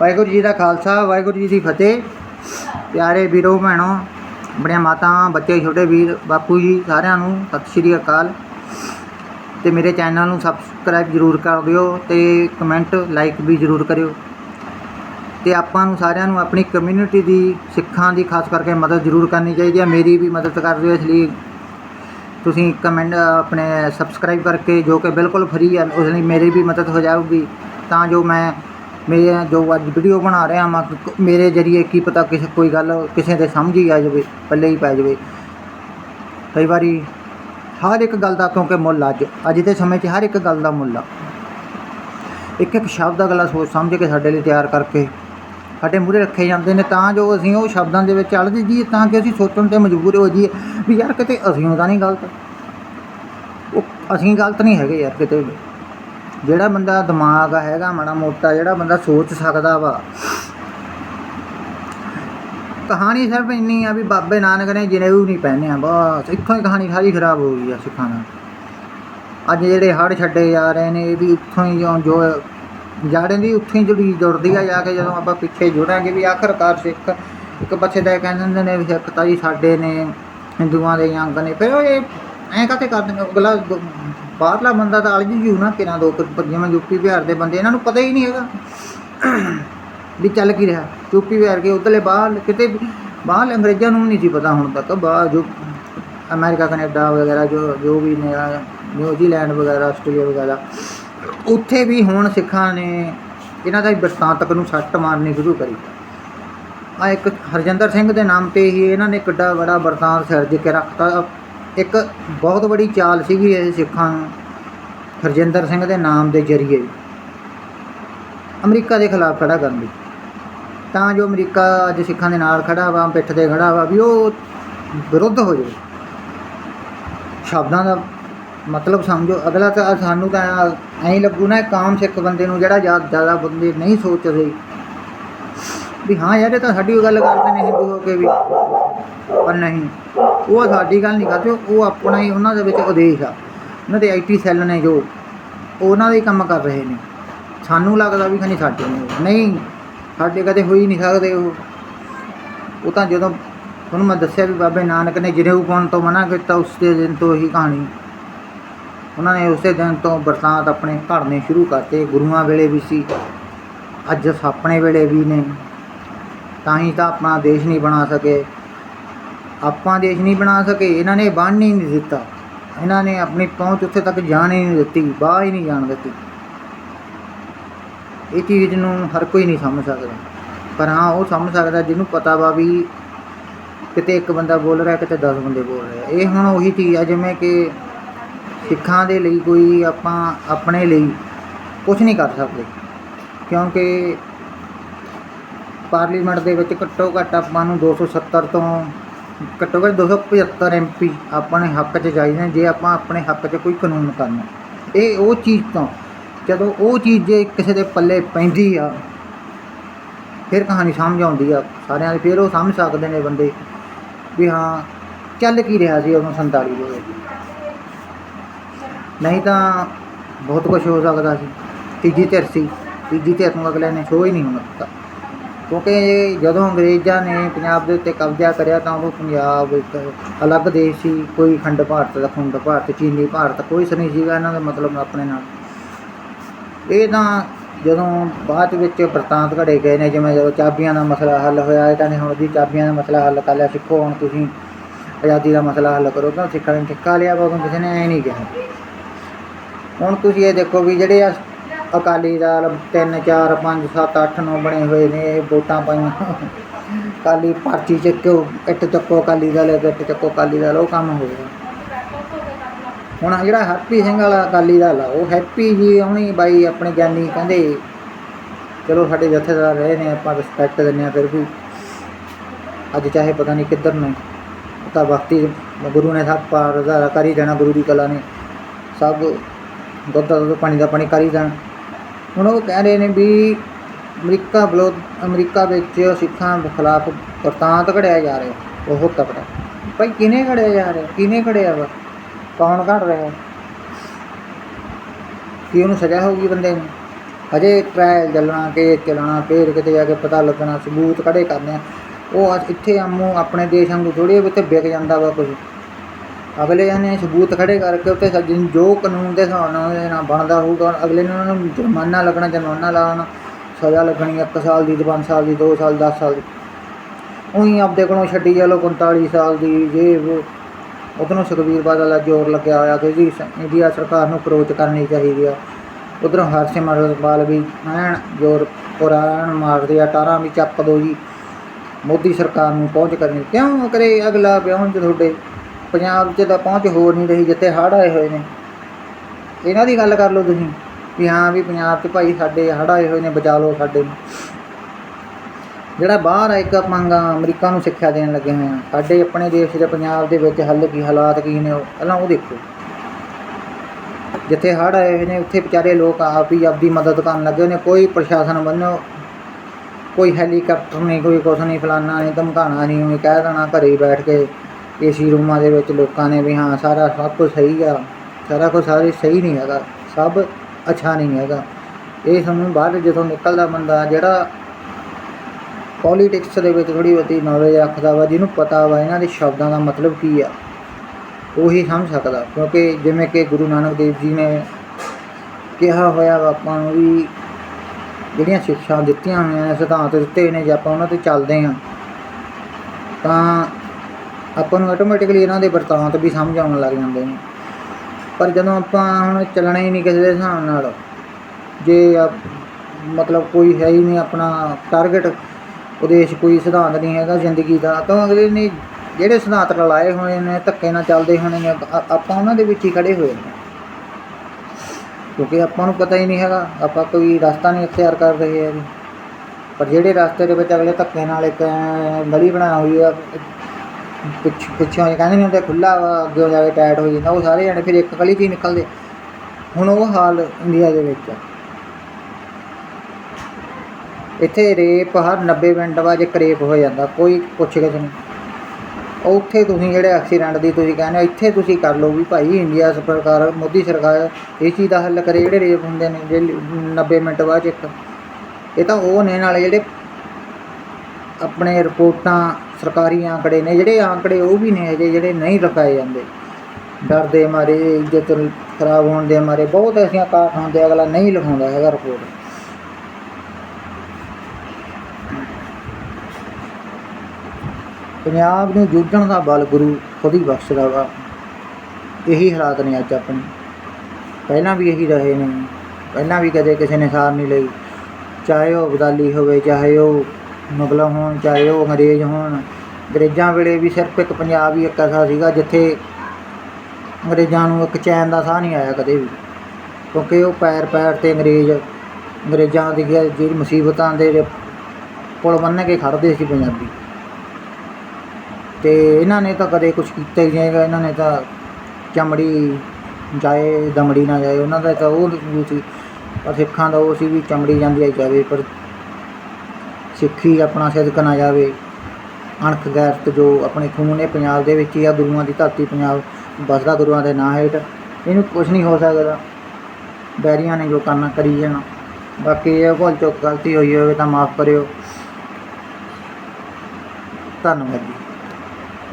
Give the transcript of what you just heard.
ਵਾਹਿਗੁਰੂ ਜੀ ਦਾ ਖਾਲਸਾ, ਵਾਹਿਗੁਰੂ ਜੀ ਦੀ ਫਤਿਹ। ਪਿਆਰੇ ਵੀਰੋ, ਭੈਣੋ ਬੜੀਆਂ ਮਾਤਾ, ਬੱਚੇ, ਛੋਟੇ ਵੀਰ, ਬਾਪੂ ਜੀ, ਸਾਰਿਆਂ ਨੂੰ ਸਤਿ ਸ਼੍ਰੀ ਅਕਾਲ। ਤੇ ਮੇਰੇ ਚੈਨਲ ਨੂੰ ਸਬਸਕ੍ਰਾਈਬ ਜ਼ਰੂਰ ਕਰ ਦਿਓ ਤੇ ਕਮੈਂਟ, ਲਾਈਕ ਵੀ ਜ਼ਰੂਰ ਕਰਿਓ। ਤੇ ਆਪਾਂ ਨੂੰ ਸਾਰਿਆਂ ਨੂੰ ਆਪਣੀ ਕਮਿਊਨਿਟੀ ਦੀ, ਸਿੱਖਾਂ ਦੀ ਖਾਸ ਕਰਕੇ ਮਦਦ ਜ਼ਰੂਰ ਕਰਨੀ ਚਾਹੀਦੀ ਹੈ। ਮੇਰੀ ਵੀ ਮਦਦ ਕਰ ਦਿਓ, ਇਸ ਲਈ ਤੁਸੀਂ ਕਮੈਂਟ, ਆਪਣੇ ਸਬਸਕ੍ਰਾਈਬ ਕਰਕੇ ਜੋ ਕਿ ਬਿਲਕੁਲ ਫ੍ਰੀ ਹੈ, ਉਸ ਲਈ ਮੇਰੀ ਵੀ ਮਦਦ ਹੋ ਜਾਊਗੀ। ਤਾਂ ਜੋ ਮੈਂ ਮੇਰੇ ਜੋ ਅੱਜ ਵੀਡੀਓ ਬਣਾ ਰਿਹਾ ਮੈਂ ਮੇਰੇ ਜਰੀਏ ਕੀ ਪਤਾ ਕਿਸੇ, ਕੋਈ ਗੱਲ ਕਿਸੇ ਦੇ ਸਮਝ ਹੀ ਆ ਜਾਵੇ, ਪੱਲੇ ਹੀ ਪੈ ਜਾਵੇ। ਕਈ ਵਾਰੀ ਹਰ ਇੱਕ ਗੱਲ ਦਾ ਕਿਉਂਕਿ ਮੁੱਲ ਅੱਜ ਅੱਜ ਦੇ ਸਮੇਂ 'ਚ ਹਰ ਇੱਕ ਗੱਲ ਦਾ ਮੁੱਲ ਆ। ਇੱਕ ਇੱਕ ਸ਼ਬਦ ਅਗਲਾ ਸੋਚ ਸਮਝ ਕੇ ਸਾਡੇ ਲਈ ਤਿਆਰ ਕਰਕੇ ਸਾਡੇ ਮੂਹਰੇ ਰੱਖੇ ਜਾਂਦੇ ਨੇ, ਤਾਂ ਜੋ ਅਸੀਂ ਉਹ ਸ਼ਬਦਾਂ ਦੇ ਵਿੱਚ ਅਲਝ ਜਾਈਏ, ਤਾਂ ਕਿ ਅਸੀਂ ਸੋਚਣ ਤੇ ਮਜਬੂਰ ਹੋ ਜਾਈਏ ਵੀ ਯਾਰ ਕਿਤੇ ਅਸੀਂ ਉਹਦਾ ਨਹੀਂ ਗਲਤ। ਉਹ, ਅਸੀਂ ਗਲਤ ਨਹੀਂ ਹੈਗੇ ਯਾਰ ਕਿਤੇ ਵੀ। ਜਿਹੜਾ ਬੰਦਾ ਦਿਮਾਗ ਹੈਗਾ ਮਾੜਾ ਮੋਟਾ, ਜਿਹੜਾ ਬੰਦਾ ਸੋਚ ਸਕਦਾ ਵਾ। ਕਹਾਣੀ ਸਿਰਫ ਇੰਨੀ ਆ ਵੀ ਬਾਬੇ ਨਾਨਕ ਨੇ ਜਨੇਊ ਨਹੀਂ ਪਹਿਨੇ ਆ, ਬਸ ਇੱਥੋਂ ਹੀ ਕਹਾਣੀ ਸਾਰੀ ਖਰਾਬ ਹੋ ਗਈ ਆ ਸਿੱਖਾਂ ਨਾਲ। ਅੱਜ ਜਿਹੜੇ ਹੜ ਛੱਡੇ ਜਾ ਰਹੇ ਨੇ, ਇਹ ਵੀ ਉੱਥੋਂ ਹੀ ਜੋ- ਜੋ ਜਾੜੇ ਦੀ ਉੱਥੋਂ ਹੀ ਜੁੜੀ ਜੁੜਦੀ ਆ ਜਾ ਕੇ, ਜਦੋਂ ਆਪਾਂ ਪਿੱਛੇ ਜੁੜਾਂਗੇ ਵੀ ਆਖਰਕਾਰ ਸਿੱਖ ਇੱਕ ਬੱਚੇ ਦਾ ਕਹਿੰਦੇ ਹੁੰਦੇ ਨੇ ਵੀ ਸਿੱਖ ਤਾਂ ਜੀ ਸਾਡੇ ਨੇ ਹਿੰਦੂਆਂ ਦੇ ਅੰਗ ਨੇ, ਫਿਰ ਉਹ ਇਹ ਐਂ ਕਾਤੇ ਕਰਦੇ ਨੇ, ਅਗਲਾ ਬ- ਬਾਹਰਲਾ ਬੰਦਾ ਤਾਂ ਅਲਜੀ ਜੂ ਨਾ ਕਿਰਾਂ ਦੋ ਜਿਵੇਂ ਯੂਪੀ ਬਿਹਾਰ ਦੇ ਬੰਦੇ, ਇਹਨਾਂ ਨੂੰ ਪਤਾ ਹੀ ਨਹੀਂ ਹੈਗਾ। ਵੀ ਚੱਲ ਕੀ ਰਿਹਾ ਯੂਪੀ ਬਿਹਾਰ ਕੇ ਉਧਰਲੇ ਬਾਹਰ, ਕਿਤੇ ਵੀ- ਬਾਹਰ ਅੰਗਰੇਜ਼ਾਂ ਨੂੰ ਨਹੀਂ ਸੀ ਪਤਾ ਹੁਣ ਤੱਕ, ਬਾਹਰ ਜੋ ਅਮਰੀਕਾ, ਕੈਨੇਡਾ ਵਗੈਰਾ, ਜੋ ਜੋ ਵੀ ਨੇ, ਨਿਊਜ਼ੀਲੈਂਡ ਵਗੈਰਾ, ਆਸਟ੍ਰੇਲੀਆ ਵਗੈਰਾ, ਉੱਥੇ ਵੀ ਹੁਣ ਸਿੱਖਾਂ ਨੇ ਇਹਨਾਂ ਦਾ ਹੀ ਬਰਤਾਂਤਕ ਨੂੰ ਸੱਟ ਮਾਰਨੀ ਸ਼ੁਰੂ ਕਰੀ। ਆ ਇੱਕ ਹਰਜਿੰਦਰ ਸਿੰਘ ਦੇ ਨਾਮ ਤੇ ਹੀ ਇਹਨਾਂ ਨੇ ਕਿੱਡਾ ਬੜਾ ਵਰਤਾਂਤ ਸਿਰਜ ਕੇ ਰੱਖਤਾ। ਇੱਕ ਬਹੁਤ ਬੜੀ ਚਾਲ ਸੀਗੀ ਇਹ ਸਿੱਖਾਂ ਨੂੰ, ਹਰਜਿੰਦਰ ਸਿੰਘ ਦੇ ਨਾਮ ਦੇ ਜ਼ਰੀਏ। ਅਮਰੀਕਾ ਦੇ ਖਿਲਾਫ ਖੜਾ ਕਰਨ ਦੀ ਤਾਂ ਜੋ ਅਮਰੀਕਾ ਅੱਜ ਸਿੱਖਾਂ ਦੇ ਨਾਲ ਖੜਾ ਵਾ, ਪਿੱਠ ਤੇ ਖੜਾ ਵਾ, ਵੀ ਉਹ ਵਿਰੁੱਧ ਹੋ ਜਾਵੇ। ਸ਼ਬਦਾਂ ਦਾ ਮਤਲਬ ਸਮਝੋ, ਅਗਲਾ ਤਾਂ ਸਾਨੂੰ ਤਾਂ ਐਂ ਲੱਗੂ ਨਾ ਇੱਕ ਆਮ ਸਿੱਖ ਬੰਦੇ ਨੂੰ ਜਿਹੜਾ ਜ਼ਿਆ- ਜ਼ਿਆਦਾ ਬੰਦੇ ਨਹੀਂ ਸੋਚਦੇ ਵੀ ਹਾਂ ਯਾਰ, ਇਹ ਤਾਂ ਸਾਡੀ ਉਹ ਗੱਲ ਕਰਦੇ ਨੇ ਹਿੰਦੂ ਹੋ ਕੇ ਵੀ। ਪਰ ਨਹੀਂ, ਉਹ ਸਾਡੀ ਗੱਲ ਨਹੀਂ ਕਰਦੇ, ਉਹ ਆਪਣਾ ਹੀ ਉਹਨਾਂ ਦੇ ਵਿੱਚ ਉਦੇਸ਼ ਆ। ਉਹਨਾਂ ਦੇ ਆਈਟੀ ਸੈੱਲ ਨੇ ਜੋ, ਉਹਨਾਂ ਦੇ ਹੀ ਕੰਮ ਕਰ ਰਹੇ ਨੇ। ਸਾਨੂੰ ਲੱਗਦਾ ਵੀ ਖਣੀ ਸਾਡੇ ਨੇ। ਨਹੀਂ, ਸਾਡੇ ਕਦੇ ਹੋਈ ਨਹੀਂ ਸਕਦੇ ਉਹ। ਉਹ ਤਾਂ ਜਦੋਂ ਤੁਹਾਨੂੰ ਮੈਂ ਦੱਸਿਆ ਵੀ ਬਾਬੇ ਨਾਨਕ ਨੇ ਜਨੇਊ ਪਾਉਣ ਤੋਂ ਮਨਾ ਕੀਤਾ ਉਸ ਦੇ ਦਿਨ ਤੋਂ ਹੀ ਕਹਾਣੀ। ਉਹਨਾਂ ਨੇ ਉਸੇ ਦਿਨ ਤੋਂ ਬਰਸਾਤ ਆਪਣੇ ਘੜਨੇ ਸ਼ੁਰੂ ਕਰਤੇ। ਗੁਰੂਆਂ ਵੇਲੇ ਵੀ ਸੀ, ਅੱਜ ਸਾਪਣੇ ਵੇਲੇ ਵੀ ਨੇ। ਤਾਂ ਹੀ ਤਾਂ ਆਪਣਾ ਦੇਸ਼ ਨਹੀਂ ਬਣਾ ਸਕੇ। ਆਪਾਂ ਦੇਸ਼ ਨਹੀਂ ਬਣਾ ਸਕੇ, ਇਹਨਾਂ ਨੇ ਬਣ ਹੀ ਨਹੀਂ ਦਿੱਤਾ। ਇਹਨਾਂ ਨੇ ਆਪਣੀ ਪਹੁੰਚ ਉੱਥੇ ਤੱਕ ਜਾਣ ਹੀ ਨਹੀਂ ਦਿੱਤੀ ਬਾਹਰ ਹੀ ਨਹੀਂ ਜਾਣ ਦਿੱਤੀ। ਇਹ ਚੀਜ਼ ਨੂੰ ਹਰ ਕੋਈ ਨਹੀਂ ਸਮਝ ਸਕਦਾ। ਪਰ ਹਾਂ, ਉਹ ਸਮਝ ਸਕਦਾ, ਜਿਹਨੂੰ ਪਤਾ ਵਾ ਵੀ ਕਿਤੇ ਇੱਕ ਬੰਦਾ ਬੋਲ ਰਿਹਾ, ਕਿਤੇ 10 ਬੰਦੇ ਬੋਲ ਰਹੇ। ਇਹ ਹੁਣ ਉਹੀ ਚੀਜ਼ ਆ, ਜਿਵੇਂ ਕਿ ਸਿੱਖਾਂ ਦੇ ਲਈ ਕੋਈ ਆਪਾਂ ਆਪਣੇ ਲਈ ਕੁਝ ਨਹੀਂ ਕਰ ਸਕਦੇ। ਕਿਉਂਕਿ ਪਾਰਲੀਮੈਂਟ ਦੇ ਵਿੱਚ ਘੱਟੋ ਘੱਟ ਆਪਾਂ ਨੂੰ 270 ਤੋਂ ਘੱਟੋ ਘੱਟ 275 ਐਮਪੀ ਆਪਣੇ ਹੱਕ 'ਚ ਚਾਹੀਦੇ ਨੇ, ਜੇ ਆਪਾਂ ਆਪਣੇ ਹੱਕ 'ਚ ਕੋਈ ਕਾਨੂੰਨ ਕਰਨਾ। ਇਹ ਉਹ ਚੀਜ਼ ਤੋਂ ਜਦੋਂ ਉਹ ਚੀਜ਼ ਜੇ ਕਿਸੇ ਦੇ ਪੱਲੇ ਪੈਂਦੀ ਆ, ਫਿਰ ਕਹਾਣੀ ਸਮਝ ਆਉਂਦੀ ਆ ਸਾਰਿਆਂ ਦੇ, ਫਿਰ ਉਹ ਸਮਝ ਸਕਦੇ ਨੇ ਬੰਦੇ ਵੀ ਹਾਂ, ਚੱਲ ਕੀ ਰਿਹਾ ਸੀ ਉਦੋਂ 47 ਦੇ ਵਿੱਚ। ਨਹੀਂ ਤਾਂ ਬਹੁਤ ਕੁਝ ਹੋ ਸਕਦਾ ਸੀ। ਤੀਜੀ ਧਿਰ ਸੀ। ਤੀਜੀ ਧਿਰ ਨੂੰ ਅਗਲੇ ਨੇ ਸ਼ੋਅ ਹੀ ਨਹੀਂ ਹੋਣਾ ਦਿੱਤਾ। ਕਿਉਂਕਿ ਜਦੋਂ ਅੰਗਰੇਜ਼ਾਂ ਨੇ ਪੰਜਾਬ ਦੇ ਉੱਤੇ ਕਬਜ਼ਾ ਕਰਿਆ ਤਾਂ ਉਹ ਪੰਜਾਬ ਇੱਕ ਅਲੱਗ ਦੇਸ਼ ਸੀ, ਕੋਈ ਖੰਡ ਭਾਰਤ ਦਾ, ਖੰਡ ਭਾਰਤ, ਚੀਨੀ ਭਾਰਤ, ਕੋਈ ਨਹੀਂ ਸੀਗਾ ਇਹਨਾਂ ਦਾ ਮਤਲਬ ਆਪਣੇ ਨਾਲ। ਇਹ ਤਾਂ ਜਦੋਂ ਬਾਅਦ ਵਿੱਚ ਬਰਤਾਂਤ ਘੜੇ ਗਏ ਨੇ, ਜਿਵੇਂ ਜਦੋਂ ਚਾਬੀਆਂ ਦਾ ਮਸਲਾ ਹੱਲ ਹੋਇਆ, ਇਹ ਕਹਿੰਦੇ ਹੁਣ ਜੀ ਚਾਬੀਆਂ ਦਾ ਮਸਲਾ ਹੱਲ ਕਰ ਲਿਆ, ਸਿੱਖੋ ਹੁਣ ਤੁਸੀਂ ਆਜ਼ਾਦੀ ਦਾ ਮਸਲਾ ਹੱਲ ਕਰੋ, ਤਾਂ ਸਿੱਖਾਂ ਨੇ ਠਿੱਕਾ ਲਿਆ ਪਰ ਕਿਸੇ ਨੇ ਐ ਨਹੀਂ ਕਿਹਾ। ਹੁਣ ਤੁਸੀਂ ਇਹ ਦੇਖੋ ਵੀ ਜਿਹੜੇ ਆ ਅਕਾਲੀ ਦਲ 3 4 5 7 8 9 ਬਣੇ ਹੋਏ ਨੇ ਵੋਟਾਂ ਪਾਈਆਂ। ਅਕਾਲੀ ਪਰਚੀ ਚੱਕੋ, ਇੱਟ ਚੱਕੋ ਅਕਾਲੀ ਦਲ, ਇੱਟ ਚੱਕੋ ਅਕਾਲੀ ਦਲ, ਉਹ ਕੰਮ ਹੋ ਗਿਆ। ਹੁਣ ਆਹ ਜਿਹੜਾ ਹੈਪੀ ਸਿੰਘ ਵਾਲਾ ਅਕਾਲੀ ਦਲ ਆ, ਉਹ ਹੈਪੀ ਜੀ ਹੁਣੀ ਬਾਈ ਆਪਣੇ ਗਿਆਨੀ ਕਹਿੰਦੇ, ਚਲੋ ਸਾਡੇ ਜਥੇਦਾਰ ਰਹੇ ਨੇ, ਆਪਾਂ ਰਿਸਪੈਕਟ ਦਿੰਦੇ ਆ ਫਿਰ ਵੀ। ਅੱਜ ਚਾਹੇ ਪਤਾ ਨਹੀਂ ਕਿੱਧਰ ਨੂੰ, ਉਹ ਤਾਂ ਵਕਤੀ ਗੁਰੂ ਨੇ ਸਭ ਪਾਰ ਦਾ ਕਰ ਹੀ ਦੇਣਾ ਗੁਰੂ ਦੀ ਕਲਾ ਨੇ। ਸਭ ਦੁੱਧ ਦਾ ਦੁੱਧ ਪਾਣੀ ਦਾ ਪਾਣੀ ਕਰ ਹੀ ਦੇਣਾ ਹੁਣ ਉਹ ਕਹਿ ਰਹੇ ਨੇ ਵੀ ਅਮਰੀਕਾ ਵਿਰੋਧ, ਅਮਰੀਕਾ ਵਿੱਚ ਸਿੱਖਾਂ ਖਿਲਾਫ ਵਰਤਾਂਤ ਘੜਿਆ ਜਾ ਰਿਹਾ ਬਹੁਤ ਤਕੜਾ ਭਾਈ ਕਿਹਨੇ ਘੜਿਆ ਜਾ ਰਿਹਾ? ਕਿਹਨੇ ਘੜਿਆ ਵਾ? ਕੌਣ ਘੜ ਰਿਹਾ? ਕੀ ਉਹਨੂੰ ਸਜ਼ਾ ਹੋਊਗੀ ਬੰਦੇ ਨੂੰ? ਹਜੇ ਟ੍ਰਾਇਲ ਚੱਲਣਾ ਕੇ ਚੱਲਣਾ, ਫੇਰ ਕਿਤੇ ਜਾ ਕੇ ਪਤਾ ਲੱਗਣਾ, ਸਬੂਤ ਖੜੇ ਕਰਨੇ ਆ। ਉਹ ਇੱਥੇ ਆਮੂ ਆਪਣੇ ਦੇਸ਼ ਵਾਂਗੂ ਥੋੜੀ ਉੱਥੇ ਵਿਕ ਜਾਂਦਾ ਵਾ ਕੁਝ ਅਗਲੇ ਨੇ ਸਬੂਤ ਖੜੇ ਕਰਕੇ ਉੱਤੇ ਸੱਜਣ ਜੋ ਕਾਨੂੰਨ ਦੇ ਹਿਸਾਬ ਨਾਲ ਉਹਦੇ ਨਾਲ ਬਣਦਾ ਹੋਊਗਾ, ਅਗਲੇ ਨੂੰ ਉਹਨਾਂ ਨੂੰ ਜੁਰਮਾਨਾ ਲੱਗਣਾ, ਜੁਰਮਾਨਾ ਲਾਉਣਾ, ਸਜ਼ਾ ਲੱਗਣੀ 1 ਸਾਲ ਦੀ 5 ਸਾਲ ਦੀ 2 ਸਾਲ 10 ਸਾਲ ਦੀ। ਉਹੀ ਆਪਦੇ ਕੋਲੋਂ ਛੱਡੀ ਜਾ ਚਲੋ 45 ਸਾਲ ਦੀ ਜੇ ਉਹ ਉਧਰੋਂ ਸੁਖਬੀਰ ਬਾਦਲ ਦਾ ਜ਼ੋਰ ਲੱਗਿਆ ਹੋਇਆ ਕਿ ਜੀ ਇੰਡੀਆ ਸਰਕਾਰ ਨੂੰ ਅਪਰੋਚ ਕਰਨੀ ਚਾਹੀਦੀ ਆ। ਉਧਰੋਂ ਹਰਸਿਮਰਤ ਬਾਲ ਵੀ ਐਨ ਜ਼ੋਰ ਪੁਰਾਣ ਮਾਰਦੇ ਆ ਟਾਰਾਂ ਵੀ ਚੱਕ ਦੋ ਜੀ। ਮੋਦੀ ਸਰਕਾਰ ਨੂੰ ਪਹੁੰਚ ਕਰਨੀ। ਕਿਉਂ ਕਰੇ ਅਗਲਾ 'ਚ ਤੁਹਾਡੇ? ਪੰਜਾਬ 'ਚ ਤਾਂ ਪਹੁੰਚ ਹੋਰ ਨਹੀਂ ਰਹੀ, ਜਿੱਥੇ ਹੜ੍ਹ ਆਏ ਹੋਏ ਨੇ। ਇਹਨਾਂ ਦੀ ਗੱਲ ਕਰ ਲਓ ਤੁਸੀਂ, ਵੀ ਹਾਂ ਵੀ ਪੰਜਾਬ 'ਚ ਭਾਈ ਸਾਡੇ ਹੜ੍ਹ ਆਏ ਹੋਏ ਨੇ, ਬਚਾ ਲਓ ਸਾਡੇ ਨੂੰ। ਜਿਹੜਾ ਬਾਹਰ ਆ, ਇੱਕ ਆਪਾਂ ਅਮਰੀਕਾ ਨੂੰ ਸਿੱਖਿਆ ਦੇਣ ਲੱਗੇ ਹੋਏ ਆ। ਸਾਡੇ ਆਪਣੇ ਦੇਸ਼ ਦੇ ਪੰਜਾਬ ਦੇ ਵਿੱਚ ਹੱਲ ਕੀ, ਹਾਲਾਤ ਕੀ ਨੇ ਉਹ, ਪਹਿਲਾਂ ਉਹ ਦੇਖੋ। ਜਿੱਥੇ ਹੜ੍ਹ ਆਏ ਹੋਏ ਨੇ, ਉੱਥੇ ਵਿਚਾਰੇ ਲੋਕ ਆਪ ਹੀ ਆਪਦੀ ਮਦਦ ਕਰਨ ਲੱਗੇ ਨੇ। ਕੋਈ ਪ੍ਰਸ਼ਾਸਨ ਵੱਲੋਂ ਕੋਈ ਹੈਲੀਕਾਪਟਰ ਨਹੀਂ, ਕੋਈ ਕੁਛ ਨਹੀਂ, ਫਲਾਨਾ ਨਹੀਂ ਧਮਕਾਣਾ ਨਹੀਂ ਉਹਨੇ ਕਹਿ ਦੇਣਾ ਘਰੇ ਹੀ ਬੈਠ ਕੇ। ਏਸੀ ਰੂਮਾਂ ਦੇ ਵਿੱਚ ਲੋਕਾਂ ਨੇ ਵੀ ਹਾਂ, ਸਾਰਾ ਸਭ ਕੁਝ ਸਹੀ ਆ। ਸਾਰਾ ਕੁਝ ਸਾਰੇ ਸਹੀ ਨਹੀਂ ਹੈਗਾ। ਸਭ ਅੱਛਾ ਨਹੀਂ ਹੈਗਾ। ਇਹ ਸਾਨੂੰ ਬਾਹਰ ਜਦੋਂ ਨਿਕਲਦਾ ਬੰਦਾ, ਜਿਹੜਾ ਪੋਲੀਟਿਕਸ ਦੇ ਵਿੱਚ ਥੋੜੀ ਬਹੁਤੀ ਨੌਲੇਜ ਰੱਖਦਾ ਵਾ, ਜਿਹਨੂੰ ਪਤਾ ਵਾ, ਇਹਨਾਂ ਦੇ ਸ਼ਬਦਾਂ ਦਾ ਮਤਲਬ ਕੀ ਆ, ਉਹੀ ਸਮਝ ਸਕਦਾ। ਕਿਉਂਕਿ ਜਿਵੇਂ ਕਿ ਗੁਰੂ ਨਾਨਕ ਦੇਵ ਜੀ ਨੇ ਕਿਹਾ ਹੋਇਆ ਵਾ, ਆਪਾਂ ਨੂੰ ਵੀ ਜਿਹੜੀਆਂ ਸਿੱਖਿਆ ਦਿੱਤੀਆਂ ਹੋਈਆਂ ਨੇ, ਸਿਧਾਂਤ ਦਿੱਤੇ ਨੇ, ਜੇ ਆਪਾਂ ਉਹਨਾਂ ਤੇ ਚੱਲਦੇ ਹਾਂ, ਤਾਂ ਆਪਾਂ ਨੂੰ ਆਟੋਮੈਟਿਕਲੀ ਇਹਨਾਂ ਦੇ ਵਰਤਾਂਤ ਵੀ ਸਮਝ ਆਉਣ ਲੱਗ ਜਾਂਦੇ ਨੇ। ਪਰ ਜਦੋਂ ਆਪਾਂ ਹੁਣ ਚੱਲਣਾ ਹੀ ਨਹੀਂ ਕਿਸੇ ਦੇ ਹਿਸਾਬ ਨਾਲ, ਜੇ ਮਤਲਬ ਕੋਈ ਹੈ ਹੀ ਨਹੀਂ ਆਪਣਾ ਟਾਰਗੇਟ ਉਦੇਸ਼ ਕੋਈ ਸਿਧਾਂਤ ਨਹੀਂ ਹੈਗਾ ਜ਼ਿੰਦਗੀ ਦਾ, ਤਾਂ ਅਗਲੇ ਨੇ ਜਿਹੜੇ ਸਿਧਾਂਤ ਲਾਏ ਹੋਏ ਨੇ, ਧੱਕੇ ਨਾਲ ਚੱਲਦੇ ਹੋਣੇ ਨੇ ਆਪਾਂ ਉਹਨਾਂ ਦੇ ਵਿੱਚ ਹੀ ਖੜੇ ਹੋਏ ਨੇ। ਕਿਉਂਕਿ ਆਪਾਂ ਨੂੰ ਪਤਾ ਹੀ ਨਹੀਂ ਹੈਗਾ, ਆਪਾਂ ਕੋਈ ਰਸਤਾ ਨਹੀਂ ਅਖਤਿਆਰ ਕਰ ਰਹੇ ਹੈਗੇ। ਪਰ ਜਿਹੜੇ ਰਸਤੇ ਦੇ ਵਿੱਚ ਅਗਲੇ ਧੱਕੇ ਨਾਲ ਇੱਕ ਐਂ ਗਲੀ ਬਣਾ ਹੋਈ ਆ ਪਿੱਛ ਪਿੱਛੋਂ ਜੇ ਕਹਿੰਦੇ ਨਹੀਂ ਹੁੰਦੇ ਖੁੱਲਾ ਵਾ, ਅੱਗੇ ਜਾ ਕੇ ਟਾਈਟ ਹੋ ਜਾਂਦਾ, ਉਹ ਸਾਰੇ ਜਣੇ ਫਿਰ ਇੱਕ ਗਲੀ 'ਚ ਹੀ ਨਿਕਲਦੇ। ਹੁਣ ਉਹ ਹਾਲ ਇੰਡੀਆ ਦੇ ਵਿੱਚ ਆ। ਇੱਥੇ ਰੇਪ ਹਰ 90 ਮਿੰਟ ਬਾਅਦ ਇੱਕ ਰੇਪ ਹੋ ਜਾਂਦਾ, ਕੋਈ ਪੁੱਛ ਗਿੱਛ ਨਹੀਂ ਉੱਥੇ ਤੁਸੀਂ ਜਿਹੜੇ ਐਕਸੀਡੈਂਟ ਦੀ ਤੁਸੀਂ ਕਹਿੰਦੇ ਹੋ, ਇੱਥੇ ਤੁਸੀਂ ਕਰ ਲਓ ਵੀ ਭਾਈ ਇੰਡੀਆ ਸਰਕਾਰ, ਮੋਦੀ ਸਰਕਾਰ ਇਹ ਚੀਜ਼ ਦਾ ਹੱਲ ਕਰੇ, ਜਿਹੜੇ ਰੇਪ ਹੁੰਦੇ ਨੇ, ਜੇ 90 ਮਿੰਟ ਬਾਅਦ 'ਚ ਇੱਕ। ਇਹ ਤਾਂ ਉਹ ਨੇ ਨਾਲੇ ਜਿਹੜੇ ਆਪਣੇ ਰਿਪੋਰਟਾਂ ਸਰਕਾਰੀ ਆંકੜੇ ਨੇ, ਜਿਹੜੇ ਆંકੜੇ ਉਹ ਵੀ ਨੇ ਅਜੇ ਜਿਹੜੇ ਨਹੀਂ ਰਖਾਏ ਜਾਂਦੇ। ਡਰ ਦੇ ਮਾਰੇ, ਇੱਜ਼ਤ ਖਰਾਬ ਹੋਣ ਦੇ ਮਾਰੇ, ਬਹੁਤ ਐਸੀਆਂ ਕਾਰਨ ਹੁੰਦੇ ਅਗਲਾ ਨਹੀਂ ਲਿਖਾਉਂਦਾ ਹੈਗਾ ਰਿਪੋਰਟ ਪੰਜਾਬ ਨੂੰ ਜੂਝਣ ਦਾ ਬਲ ਗੁਰੂ ਖੁਦ ਹੀ ਬਖਸ਼ਦਾ ਵਾ। ਇਹੀ ਹਾਲਾਤ ਨੇ ਅੱਜ ਆਪਣੇ। ਪਹਿਲਾਂ ਵੀ ਇਹੀ ਰਹੇ ਨੇ। ਪਹਿਲਾਂ ਵੀ ਕਦੇ ਕਿਸੇ ਨੇ ਸਾਰ ਨਹੀਂ ਲਈ। ਚਾਹੇ ਉਹ ਅਬਦਾਲੀ ਹੋਵੇ, ਚਾਹੇ ਉਹ ਮੁਗਲ ਹੋਣ, ਚਾਹੇ ਉਹ ਅੰਗਰੇਜ਼ ਹੋਣ। ਅੰਗਰੇਜ਼ਾਂ ਵੇਲੇ ਵੀ ਸਿਰਫ ਇੱਕ ਪੰਜਾਬ ਹੀ ਇੱਕ ਐਸਾ ਸੀਗਾ, ਜਿੱਥੇ ਅੰਗਰੇਜ਼ਾਂ ਨੂੰ ਇੱਕ ਚੈਨ ਦਾ ਸਾਹ ਨਹੀਂ ਆਇਆ ਕਦੇ ਵੀ। ਕਿਉਂਕਿ ਉਹ ਪੈਰ ਪੈਰ ਤੇ ਅੰਗਰੇਜ਼, ਅੰਗਰੇਜ਼ਾਂ ਦੀ ਜਿਹੜੀ ਮੁਸੀਬਤਾਂ ਦੇ ਪੁਲ ਬੰਨ੍ਹ ਕੇ ਖੜਦੇ ਸੀ ਪੰਜਾਬੀ। ਤੇ ਇਹਨਾਂ ਨੇ ਤਾਂ ਕਦੇ ਕੁਝ ਕੀਤਾ ਹੀ ਨਹੀਂ ਹੈਗਾ। ਇਹਨਾਂ ਨੇ ਤਾਂ ਚਮੜੀ ਜਾਏ, ਦਮੜੀ ਨਾ ਜਾਏ। ਉਹਨਾਂ ਦਾ ਤਾਂ ਉਹ ਵੀ ਸੀ, ਪਰ ਸਿੱਖਾਂ ਦਾ ਉਹ ਸੀ ਵੀ ਚਮੜੀ ਜਾਂਦੀ ਆਈ ਜਾਵੇ। ਪਰ ਸਿੱਖੀ ਆਪਣਾ ਸਿਦਕ ਨਾ ਜਾਵੇ। ਅਣਖ ਗੈਰਤ ਜੋ ਆਪਣੇ ਖੂਨ ਨੇ ਪੰਜਾਬ ਦੇ ਵਿੱਚ ਹੀ ਆ, ਗੁਰੂਆਂ ਦੀ ਧਰਤੀ ਪੰਜਾਬ ਬਸਦਾ ਗੁਰੂਆਂ ਦੇ ਨਾਂ ਹੇਠ, ਇਹਨੂੰ ਕੁਝ ਨਹੀਂ ਹੋ ਸਕਦਾ। ਬੈਰੀਆਂ ਨੇ ਜੋ ਕਰਨਾ ਕਰੀ ਜਾਣਾ। ਬਾਕੀ ਇਹ ਭੁੱਲ ਚੁੱਕ ਗਲਤੀ ਹੋਈ ਹੋਵੇ ਤਾਂ ਮਾਫ ਕਰਿਓ। ਧੰਨਵਾਦ ਜੀ।